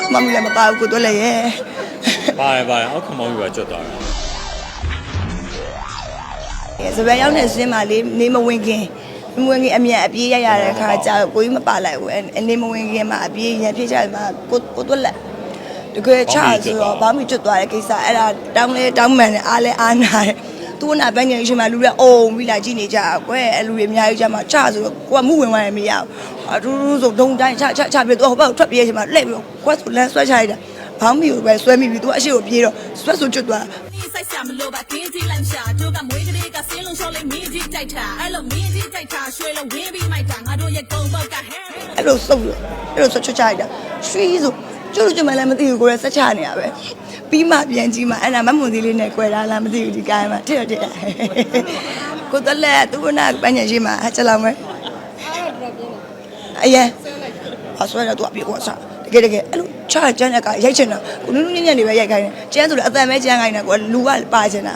က်ခမမှုလည်းမပါဘူးကိုတော့လည်းရဲ့ပါတယ်ပါတယ်အောက်ခမောင်းကြီးကကျွတ်သွားတာစပယ်ရောက်တဲ့စင်းမှာလေးနေမဝင်ခင်နေမဝင်ခင်အမြန်အပြေးရရတဲ့ခါကျကိုကြီးမပါလိုက်ဘူးအနေမဝင်ခင်မှာအပြေးရဖြစ်ကြတယ်မှာကိုကိုတော့လက်တကယ်ချဆိုတော့ဘာမှကျွတ်သွားတဲ့ကိစ္စအဲ့ဒါတောင်းလဲတောင်းမှန်တယ်အားလဲအားနာတယ်သူကနာဘန်းငယ်ရှင်မှာလူတွေအုံပြီးလာကြည့်နေကြကွယ်အဲ့လူတွေအများကြီးကြမှာချဆိုတော့ကိုကမှုဝင်သွားတယ်မရဘူး အထူးထူးဆိုဒုံတိုင်းချချချပြီးတော့ဟိုဘက်ထွက်ပြေးရှင်မှာလှည့်ပြီးကွက်ဆိုလမ်းဆွဲချလိုက်တာဘောင်းမီကိုပဲဆွဲမိပြီးသူကအရှိကိုပြေးတော့ဆွဲဆိုကျွတ်သွားဒီစိုက်ဆရာမလို့ပါကင်းကြီးလိုက်ရှာတို့ကမွေးကလေးကစင်းလုံးလျှော်လေးမင်းကြီးတိုက်တာအဲ့လိုမင်းကြီးတိုက်တာရွှေလုံးဝင်းပြီးမိုက်တာငါတို့ရဲ့ကုံပေါက်ကဟဲအဲ့လိုစုပ်လို့အဲ့လိုဆွတ်ချွတ်ချလိုက်တာရွှီဆိုကျွတ်လို့ကျွတ်မှလည်းမသိဘူးကိုယ်ကဆက်ချနေရပဲပြီးမှပြန်ကြည့်မှအဲ့ဒါမမွန်သေးလေးနဲ့꿰တာလားမသိဘူးဒီကိုင်းမှာတဲ့တဲ့ကိုတလက်သူကနာပန်းညင်ရှိမှာအချက်လောက်မယ်အ ရင်အဆွဲတော့သူအပြေကွာစားတကယ်တကယ်အဲ့လိုချာကျန်းတဲ့ကရိုက်ချင်တာကိုနုနုညံ့ညံ့နေပဲရိုက်ခိုင်းတယ်ကျန်းဆိုလည်းအတန်ပဲကျန်းခိုင်းတယ်ကိုလူကပါချင်တာ